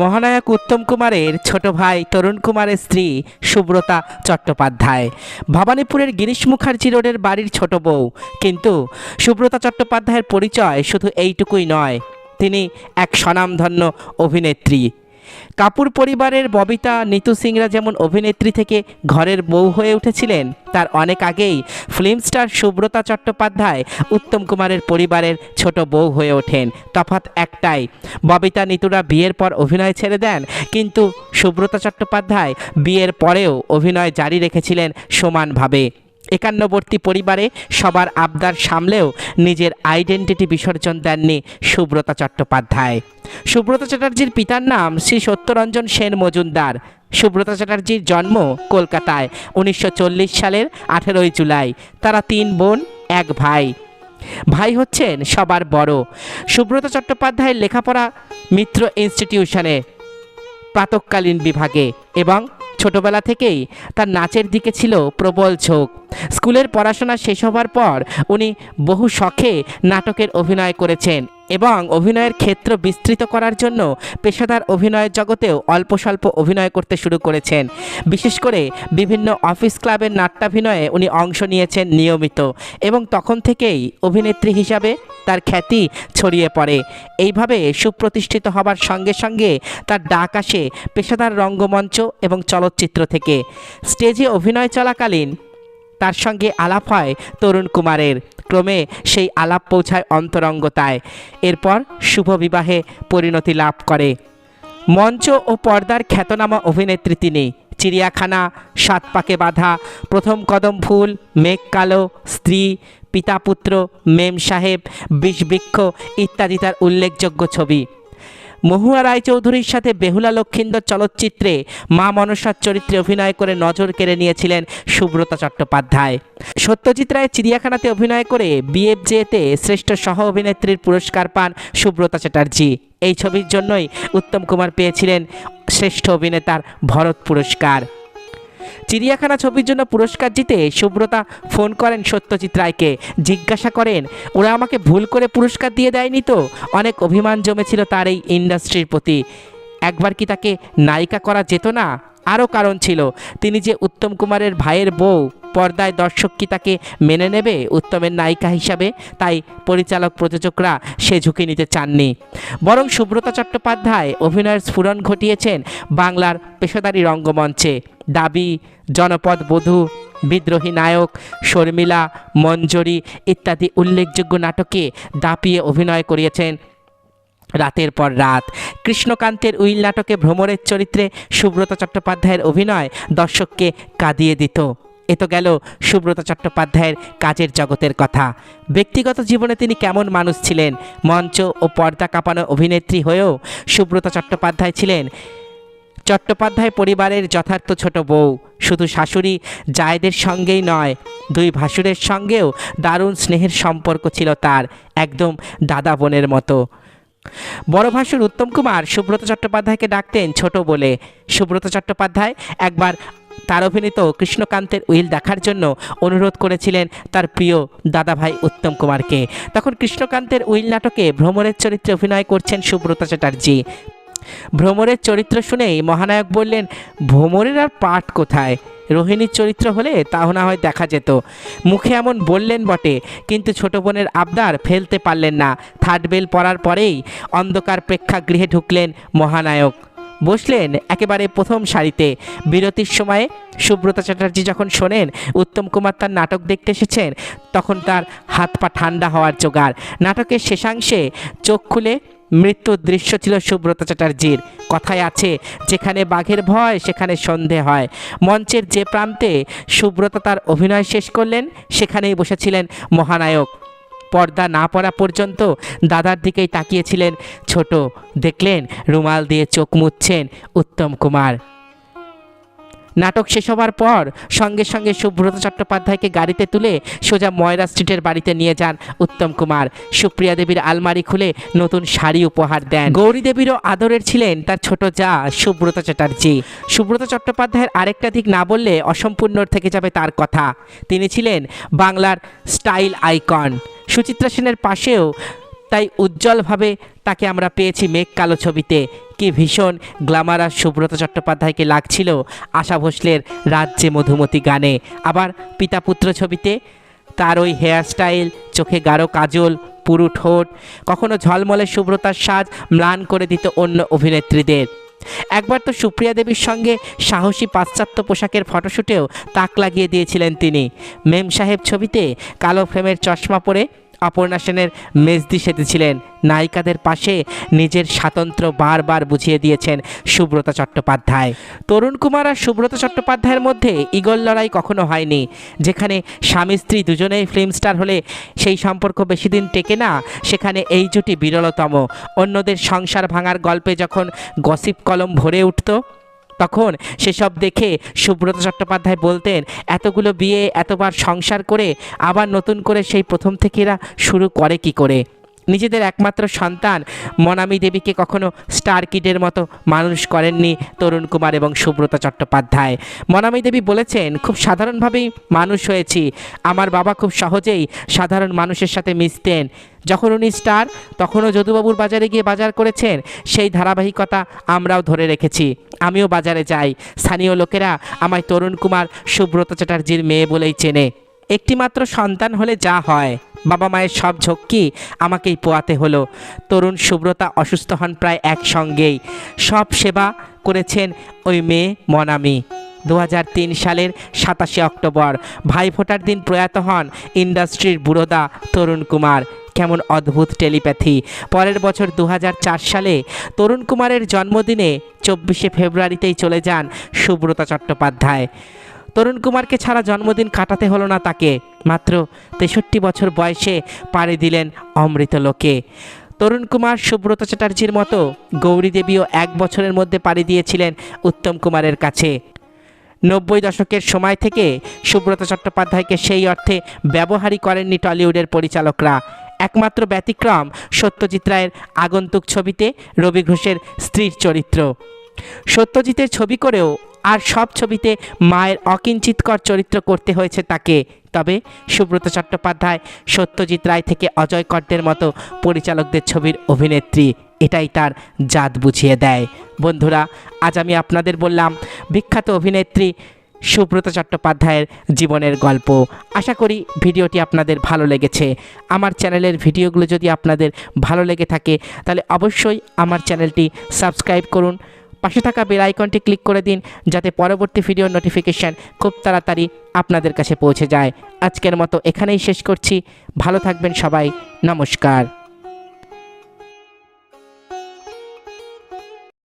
মহানায়ক উত্তম কুমারের ছোট ভাই তরুণ কুমারের স্ত্রী সুব্রতা চট্টোপাধ্যায়। ভবানীপুরের গিরিশ মুখার্জি রোডের বাড়ির ছোট বউ। কিন্তু সুব্রতা চট্টোপাধ্যায়ের পরিচয় শুধু এইটুকুই নয়, তিনি এক স্বনামধন্য অভিনেত্রী। কাপুর পরিবারের ববিতা, নিতু সিংরা যেমন অভিনেত্রী থেকে ঘরের বউ হয়ে উঠেছিলেন, তার অনেক আগেই ফিল্ম স্টার সুব্রতা চট্টোপাধ্যায় উত্তম কুমারের পরিবারের ছোট বউ হয়ে ওঠেন। তফাৎ একটাই, ববিতা, নিতুরা বিয়ের পর অভিনয় ছেড়ে দেন, কিন্তু সুব্রতা চট্টোপাধ্যায় বিয়ের পরেও অভিনয় জারি রেখেছিলেন সমানভাবে। একান্নবর্তী পরিবারে সবার আবদার সামলেও নিজের আইডেন্টিটি বিসর্জন দেননি সুব্রতা চট্টোপাধ্যায়। সুব্রতা চ্যাটার্জির পিতার নাম শ্রী সত্যরঞ্জন সেন মজুমদার। সুব্রতা চ্যাটার্জির জন্ম কলকাতায় উনিশশো চল্লিশ সালের আঠেরোই জুলাই। তারা তিন বোন, এক ভাই। ভাই হচ্ছেন সবার বড়। সুব্রত চট্টোপাধ্যায়ের লেখাপড়া মিত্র ইনস্টিটিউশনে প্রাতকালীন বিভাগে এবং ছোটবেলা থেকেই তার নাচের দিকে ছিল প্রবল ঝোঁক। স্কুলের পড়াশোনা শেষ হবার পর উনি বহু শখে নাটকের অভিনয় করেছেন। এবং অভিনয়ের ক্ষেত্র বিস্তৃত করার জন্য পেশাদার অভিনয়ের জগতেও অল্প স্বল্প অভিনয় করতে শুরু করেছেন। বিশেষ করে বিভিন্ন অফিস ক্লাবের নাট্যাভিনয়ে উনি অংশ নিয়েছেন নিয়মিত এবং তখন থেকেই অভিনেত্রী হিসাবে তার খ্যাতি ছড়িয়ে পড়ে। এইভাবে সুপ্রতিষ্ঠিত হবার সঙ্গে সঙ্গে তার ডাক আসে পেশাদার রঙ্গমঞ্চ এবং চলচ্চিত্র থেকে। স্টেজে অভিনয় চলাকালীন তার সঙ্গে আলাপ হয় তরুণ কুমারের। ক্রমে সেই আলাপ পৌঁছায় অন্তরঙ্গতায়। এরপর শুভ বিবাহে পরিণতি লাভ করে। মঞ্চ ও পর্দার খ্যাতনামা অভিনেত্রী তিনি। চিড়িয়াখানা সাত পাকে বাঁধা, প্রথম কদম ফুল, মেঘ কালো, স্ত্রী পিতা পুত্র মেম সাহেব, বিষবৃক্ষ ইত্যাদি তার উল্লেখযোগ্য ছবি। মহুয়া রায়চৌধুরীর সাথে বেহুলা লক্ষিন্দর চলচ্চিত্রে মা মনসার চরিত্রে অভিনয় করে নজর কেড়ে নিয়েছিলেন সুব্রতা চট্টোপাধ্যায়। সত্যজিৎ রায়ের চিড়িয়াখানাতে অভিনয় করে বিএফজেতে শ্রেষ্ঠ সহ অভিনেত্রীর পুরস্কার পান সুব্রতা চ্যাটার্জি। এই ছবির জন্যই উত্তম কুমার পেয়েছিলেন শ্রেষ্ঠ অভিনেতার ভরত পুরস্কার। চিড়িয়াখানা ছবির জন্য পুরস্কার জিতে সুব্রতা ফোন করেন সত্যজিৎ রায়কে। জিজ্ঞাসা করেন, ওরা আমাকে ভুল করে পুরস্কার দিয়ে দেয়নি তো? অনেক অভিমান জমেছিল তার এই ইন্ডাস্ট্রির প্রতি। একবার কি তাকে নায়িকা করা যেত না? আরও কারণ ছিল, তিনি যে উত্তম কুমারের ভাইয়ের বউ, পর্দায় দর্শক কি তাকে মেনে নেবে উত্তমের নায়িকা হিসাবে? তাই পরিচালক প্রযোজকরা সে ঝুঁকি নিতে চাননি। বরং সুব্রতা চট্টোপাধ্যায় অভিনয়ের স্ফুরণ ঘটিয়েছেন বাংলার পেশাদারি রঙ্গমঞ্চে। দাবি, জনপদ বধূ, বিদ্রোহী নায়ক, শর্মিলা, মঞ্জরি ইত্যাদি উল্লেখযোগ্য নাটকে দাপিয়ে অভিনয় করিয়েছেন। রাতের পর রাত, কৃষ্ণকান্তের উইল নাটকে ভ্রমরের চরিত্রে সুব্রত চট্টোপাধ্যায়ের অভিনয় দর্শককে কাঁদিয়ে দিত। এ তো গেল সুব্রত চট্টোপাধ্যায়ের কাজের জগতের কথা। ব্যক্তিগত জীবনে তিনি কেমন মানুষ ছিলেন? মঞ্চ ও পর্দা কাঁপানো অভিনেত্রী হয়েও সুব্রত চট্টোপাধ্যায় ছিলেন চট্টোপাধ্যায় পরিবারের যথার্থ ছোট বউ। শুধু শাশুড়ি জায়েদের সঙ্গেই নয়, দুই ভাসুরের সঙ্গেও দারুণ স্নেহের সম্পর্ক ছিল তার, একদম দাদা বোনের মতো। বড় ভাসুর উত্তম কুমার সুব্রত চট্টোপাধ্যায়কে ডাকতেন ছোট বলে। সুব্রত চট্টোপাধ্যায় একবার তার অভিনীত কৃষ্ণকান্তের উইল দেখার জন্য অনুরোধ করেছিলেন তার প্রিয় দাদাভাই উত্তম কুমারকে। তখন কৃষ্ণকান্তের উইল নাটকে ভ্রমণের চরিত্রে অভিনয় করছেন সুব্রত চ্যাটার্জি। ভ্রমরের চরিত্র শুনেই মহানায়ক বললেন, ভ্রমরের আর পাঠ কোথায়? রোহিণীর চরিত্র হলে তাও না হয় দেখা যেত। মুখে এমন বললেন বটে, কিন্তু ছোট বোনের আবদার ফেলতে পারলেন না। থার্ড বেল পড়ার পরেই অন্ধকার প্রেক্ষাগৃহে ঢুকলেন মহানায়ক। বসলেন একেবারে প্রথম সারিতে। বিরতির সময়ে সুব্রত চ্যাটার্জি যখন শোনেন, উত্তম কুমার তার নাটক দেখতে এসেছেন? তখন তার হাত পা ঠান্ডা হওয়ার জোগাড়। নাটকের শেষাংশে চোখ খুলে মৃত্যুর দৃশ্য ছিল সুব্রত চ্যাটার্জির। কথায় আছে, যেখানে বাঘের ভয়, সেখানে সন্ধে হয়। মঞ্চের যে প্রান্তে সুব্রত তার অভিনয় শেষ করলেন, সেখানেই বসেছিলেন মহানায়ক। পর্দা না পড়া পর্যন্ত দাদার দিকেই তাকিয়েছিলেন ছোট। দেখলেন রুমাল দিয়ে চোখ মুচ্ছেন উত্তম কুমার। নাটক শেষ হওয়ার পর সঙ্গে সঙ্গে সুব্রত চট্টোপাধ্যায়কে গাড়িতে তুলে সোজা ময়রা স্ট্রিটের বাড়িতে নিয়ে যান উত্তম কুমার। সুপ্রিয়া দেবীর আলমারি খুলে নতুন শাড়ি উপহার দেন। গৌরী দেবীরও আদরের ছিলেন তার ছোট যা সুব্রত চ্যাটার্জি। সুব্রত চট্টোপাধ্যায়ের আরেকটা দিক না বললে অসম্পূর্ণ থেকে যাবে তার কথা। তিনি ছিলেন বাংলার স্টাইল আইকন। সুচিত্রা সেনের পাশেও তাই উজ্জ্বলভাবে তাকে আমরা পেয়েছি মেঘ কালো ছবিতে। কি ভীষণ গ্ল্যামারাস সুব্রত চট্টোপাধ্যায়কে লাগছিল আশা ভোসলের রাজ্যে মধুমতি গানে। আবার পিতা পুত্র ছবিতে তার ওই হেয়ারস্টাইল চোখে গাঢ় কাজল, পুরু ঠোঁট, কখনো ঝলমলে সুব্রতার সাজ, ম্লান করে দিত অন্য অভিনেত্রীদের। একবার তো সুপ্রিয়া দেবীর সঙ্গে সাহসী পাশ্চাত্য পোশাকের ফটোশ্যুটেও তাক লাগিয়ে দিয়েছিলেন তিনি। মেম সাহেব ছবিতে কালো ফ্রেমের চশমা পরে অপর্ণা সেনের মেজদি সেতেছিলেন নায়িকাদের পাশে নিজের স্বাতন্ত্র্য বারবার বুঝিয়ে দিয়েছেন সুব্রতা চট্টোপাধ্যায়। তরুণ কুমার আর সুব্রত চট্টোপাধ্যায়ের মধ্যে ইগল লড়াই কখনো হয়নি, যেখানে স্বামী স্ত্রী দুজনেই ফিল্ম স্টার হলে সেই সম্পর্ক বেশি দিন টেকে না, সেখানে এই জুটি বিরলতম। অন্যদের সংসার ভাঙার গল্পে যখন গসিপ কলম ভরে উঠত তখন সেসব দেখে সুব্রত চট্টোপাধ্যায় বলতেন, এতগুলো বিয়ে, এতবার সংসার করে, আবার নতুন করে সেই প্রথম থেকে এরা শুরু করে কি করে? নিজেদের একমাত্র সন্তান মনামী দেবীকে কখনো স্টার কিডের মতো মানুষ করেননি তরুণ কুমার এবং সুব্রত চট্টোপাধ্যায়। মনামী দেবী বলেছেন, খুব সাধারণভাবেই মানুষ হয়েছি। আমার বাবা খুব সহজেই সাধারণ মানুষের সাথে মিশতেন। যখন উনি স্টার, তখনও যদুবাবুর বাজারে গিয়ে বাজার করেছেন, সেই ধারাবাহিকতা আমরাও ধরে রেখেছি। আমিও বাজারে যাই। স্থানীয় লোকেরা আমায় তরুণ কুমার সুব্রত চ্যাটার্জির মেয়ে বলেই চেনে। একটিমাত্র সন্তান হলে যা হয়। বাবা মায়ের সব ঝক্কি আমাকেই পোয়াতে হলো। তরুণ সুব্রতা অসুস্থ হন প্রায় একসঙ্গেই। সব সেবা করেছেন ওই মেয়ে মনামি। দু হাজার তিন সালের সাতাশে অক্টোবর, ভাইফোঁটার দিন প্রয়াত হন ইন্ডাস্ট্রির বুড়োদা তরুণ কুমার। কেমন অদ্ভুত টেলিপ্যাথি। পরের বছর দু হাজার চার সালে তরুণ কুমারের জন্মদিনে চব্বিশে ফেব্রুয়ারিতেই চলে যান সুব্রতা চট্টোপাধ্যায়। তরুণ কুমারকে ছাড়া জন্মদিন কাটাতে হলো না তাকে। মাত্র তেষট্টি বছর বয়সে পাড়ি দিলেন অমৃত লোকে। তরুণ কুমার সুব্রত চ্যাটার্জির মতো গৌরী দেবীও এক বছরের মধ্যে পাড়ি দিয়েছিলেন উত্তম কুমারের কাছে। নব্বই দশকের সময় থেকে সুব্রত চট্টোপাধ্যায়কে সেই অর্থে ব্যবহারই করেননি টলিউডের পরিচালকরা। একমাত্র ব্যতিক্রম সত্যজিৎ রায়ের আগন্তুক ছবিতে রবি ঘোষের স্ত্রীর চরিত্র। সত্যজিতের ছবি করেও আর সব ছবিতে মায়ের অকিঞ্চিতকর চরিত্র করতে হয়েছে তাকে। তবে সুব্রত চট্টোপাধ্যায় সত্যজিৎ রায় থেকে অজয় কর্দের মতো পরিচালকদের ছবির অভিনেত্রী, এটাই তার জাত বুঝিয়ে দেয়। বন্ধুরা, আজ আমি আপনাদের বললাম, বিখ্যাত অভিনেত্রী সুব্রত চট্টোপাধ্যায়ের জীবনের গল্প। আশা করি ভিডিওটি আপনাদের ভালো লেগেছে। আমার চ্যানেলের ভিডিওগুলো যদি আপনাদের ভালো লেগে থাকে, তাহলে অবশ্যই আমার চ্যানেলটি সাবস্ক্রাইব করুন। পাশে থাকা বেল আইকনটি ক্লিক করে দিন, যাতে পরবর্তী ভিডিওর নোটিফিকেশান খুব তাড়াতাড়ি আপনাদের কাছে পৌঁছে যায়। আজকের মতো এখানেই শেষ করছি। ভালো থাকবেন সবাই। নমস্কার।